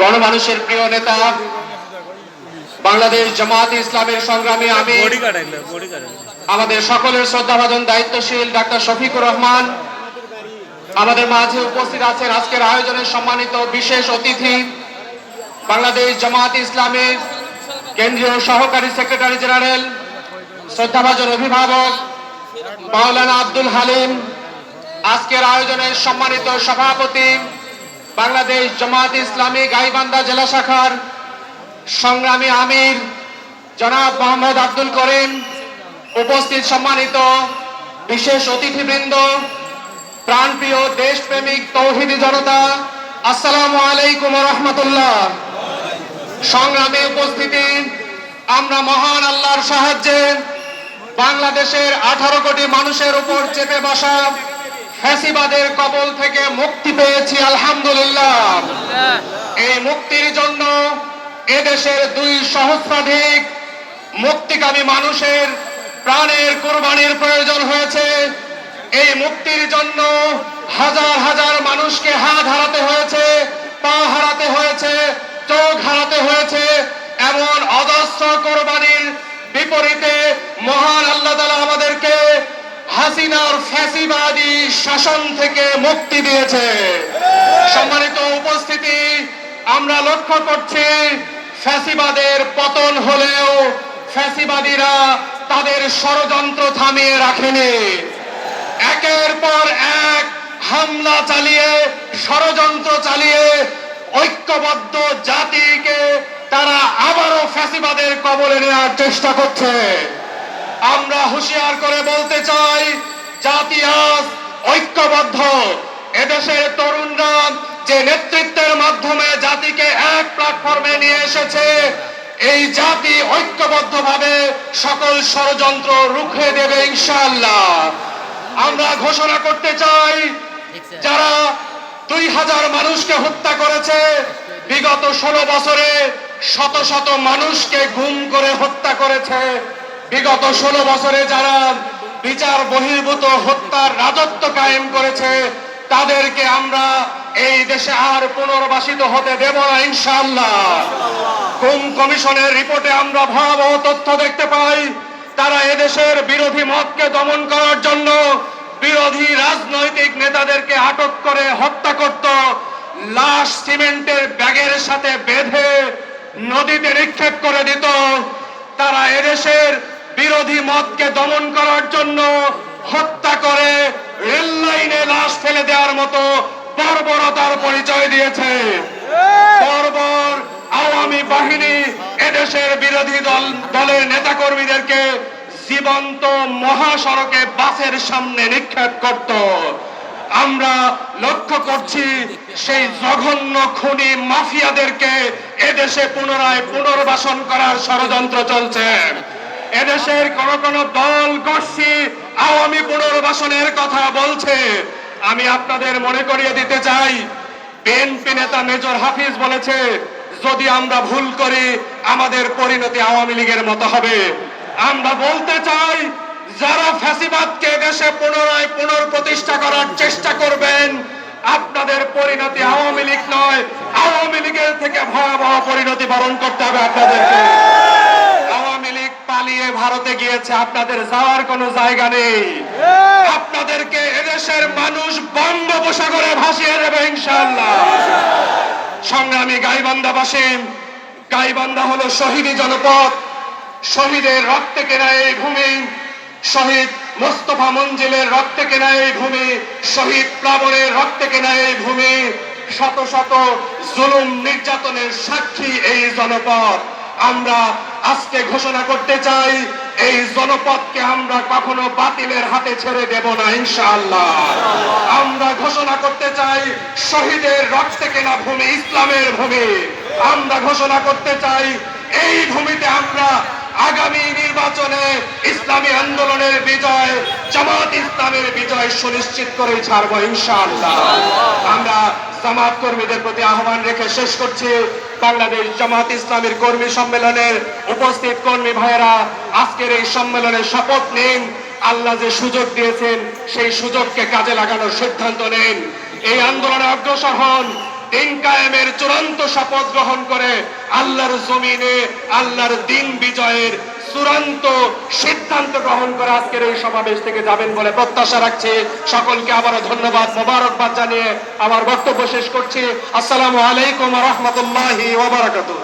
গণমানুষের প্রিয় নেতা বাংলাদেশ জামাত ইসলামের সংগ্রামী আমি আমাদের সকলের শ্রদ্ধাভাজন দায়িত্বশীল ডাক্তার শফিকুর রহমান আমাদের মাঝে উপস্থিত আছেন আজকের আয়োজনের সম্মানিত বিশেষ অতিথি বাংলাদেশ জামাত ইসলামের কেন্দ্রীয় সহকারী সেক্রেটারি জেনারেল শ্রদ্ধাভাজন অভিভাবক মাওলানা আব্দুল হালিম আজকের আয়োজনের সম্মানিত সভাপতি বাংলাদেশ জামাত ইসলামী গাইবান্ধা জেলা শাখার সংগ্রামী আমির জনাব মোহাম্মদ আব্দুল করিম, উপস্থিত সম্মানিত বিশেষ অতিথিবৃন্দ, প্রাণপ্রিয় দেশপ্রেমিক তৌহিদি জনতা, আসসালামু আলাইকুম রহমতুল্লাহ। সংগ্রামে উপস্থিতি, আমরা মহান আল্লাহর সাহায্যে বাংলাদেশের আঠারো কোটি মানুষের উপর চেপে বসা ফ্যাসিবাদের কবল থেকে মুক্তি পেয়েছি আলহামদুলিল্লাহ। এই মুক্তির জন্য এদেশের দুই সহস্রাধিক মুক্তিকামী মানুষের প্রাণের কোরবানির প্রয়োজন হয়েছে। এই মুক্তির জন্য হাজার হাজার মানুষকে হাত হারাতে হয়েছে পা হারাতে হয়েছে চোখ হারাতে হয়েছে। এমন অজস্র কোরবানির বিপরীতে মহান আল্লাহ তালা আমাদেরকে হাসিনার ফ্যাসিবাদী শাসন থেকে মুক্তি দিয়েছে। সম্মানিত উপস্থিতি, আমরা লক্ষ্য করছি ফ্যাসিবাদের পতন হলেও ফ্যাসিবাদীরা তাদের ষড়যন্ত্র থামিয়ে রাখেনি। একের পর এক হামলা চালিয়ে, ষড়যন্ত্র চালিয়ে ঐক্যবদ্ধ জাতিকে তারা আবারও ফ্যাসিবাদের কবলে নেওয়ার চেষ্টা করছে। আমরা হুঁশিয়ার করে বলতে চাই, জাতি আজ ঐক্যবদ্ধ। এদেশের তরুণরা যে নেতৃত্বের মাধ্যমে জাতিকে এক প্ল্যাটফর্মে নিয়ে এসেছে, এই জাতি ঐক্যবদ্ধভাবে সকল ষড়যন্ত্র রুখে দেবে ইনশাআল্লাহ। আমরা ঘোষণা করতে চাই, যারা দুই হাজার মানুষকে হত্যা করেছে, বিগত ষোলো বছরে শত শত মানুষকে গুম করে হত্যা করেছে। বিগত ষোলো বছরে যারা বিচার বহির্ভূত হত্যার রাজত্ব কায়েম করেছে, তাদেরকে আমরা এই দেশে আর পুনর্বাসিত হতে দেব না, ইনশাআল্লাহ। গুম কমিশনের রিপোর্টে আমরা ভয়াবহ তথ্য দেখতে পাই, তারা এদেশের বিরোধী মতকে দমন করার জন্য বিরোধী রাজনৈতিক নেতাদেরকে আটক করে হত্যা করত, লাশ সিমেন্টের ব্যাগের সাথে বেঁধে নদীতে নিক্ষেপ করে দিত। তারা এদেশের বিরোধী মতকে দমন করার জন্য হত্যা করে রেল লাইনে লাশ ফেলে দেওয়ার মতো বর্বরতার পরিচয় দিয়েছে। বর্বর আওয়ামী বাহিনী এদেশের বিরোধী দল, দলের নেতাকর্মীদেরকে জীবন্ত মহাসড়কে বাসের সামনে নিক্ষেপ করত। আমরা লক্ষ্য করছি সেই জঘন্য খুনি মাফিয়াদেরকে এদেশে পুনরায় পুনর্বাসন করার ষড়যন্ত্র চলছে। এদেশের কোন কোন দল গোষ্ঠী আওয়ামী পুনর্বাসনের কথা বলছে। আমি আপনাদের মনে করিয়ে দিতে চাই, বিএনপি নেতা মেজর হাফিজ বলেছে, যদি আমরা ভুল করি, আমাদের পরিণতি আওয়ামী লীগের মতো হবে। আমরা বলতে চাই, যারা ফ্যাসিবাদকে দেশে পুনরায় পুনর্প্রতিষ্ঠা করার চেষ্টা করবেন, আপনাদের পরিণতি আওয়ামী লীগ নয়, আওয়ামী লীগের থেকে ভয়াবহ পরিণতি বরণ করতে হবে পালিয়ে ভারতে গিয়েছে আপনাদের যাওয়ার কোনো জায়গা নেই। আপনাদেরকে এদেশের মানুষ বঙ্গোপসাগরে ভাসিয়ে দেবে ইনশাআল্লাহ। সংগ্রামী গাইবান্ধাবাসী গাইবান্ধা হলো শহীদি জনপদ। শহীদের রক্তে কেনা এই ভূমি শহীদ মোস্তফা মঞ্জিলের রক্তে কেনা এই ভূমি শহীদ প্লাবনের রক্তে কেনা এই ভূমি শত শত জুলুম নির্যাতনের সাক্ষী এই জনপদ। আমরা আজকে ঘোষণা করতে চাই, এই জনপদকে আমরা কখনো বাতিলের হাতে ছেড়ে দেব না, ইনশাআল্লাহ। আমরা ঘোষণা করতে চাই, শহীদের রক্তে কেনা ভূমি, ইসলামের ভূমি। আমরা ঘোষণা করতে চাই, এই ভূমিতে আমরা আগামী নির্বাচনে ইসলামী আন্দোলনের বিজয়, জামাত ইসলামের বিজয় সুনিশ্চিত করে ছাড়বো ইনশাআল্লাহ। আমরা জামাত কর্মীদের প্রতি আহ্বান রেখে শেষ করছি। বাংলাদেশ জামাত ইসলামের কর্মী সম্মেলনের উপস্থিত কর্মী ভাইয়েরা, আজকের এই সম্মেলনে শপথ নিন। আল্লাহ যে সুযোগ দিয়েছেন, সেই সুযোগকে কাজে লাগানোর সিদ্ধান্ত নেন। এই আন্দোলনে অগ্রসর হন, দিন কায়েমের চূড়ান্ত শপথ গ্রহণ করে আল্লাহর জমিনে, আল্লাহর দিন বিজয়ের চূড়ান্ত সিদ্ধান্ত গ্রহণ করে আজকের এই সমাবেশ থেকে যাবেন বলে প্রত্যাশা রাখছি। সকলকে আবারও ধন্যবাদ, মোবারকবাদ জানিয়ে আমার বক্তব্য শেষ করছি। আসসালামু আলাইকুম রহমতুল্লাহি ওবরাকাতুহ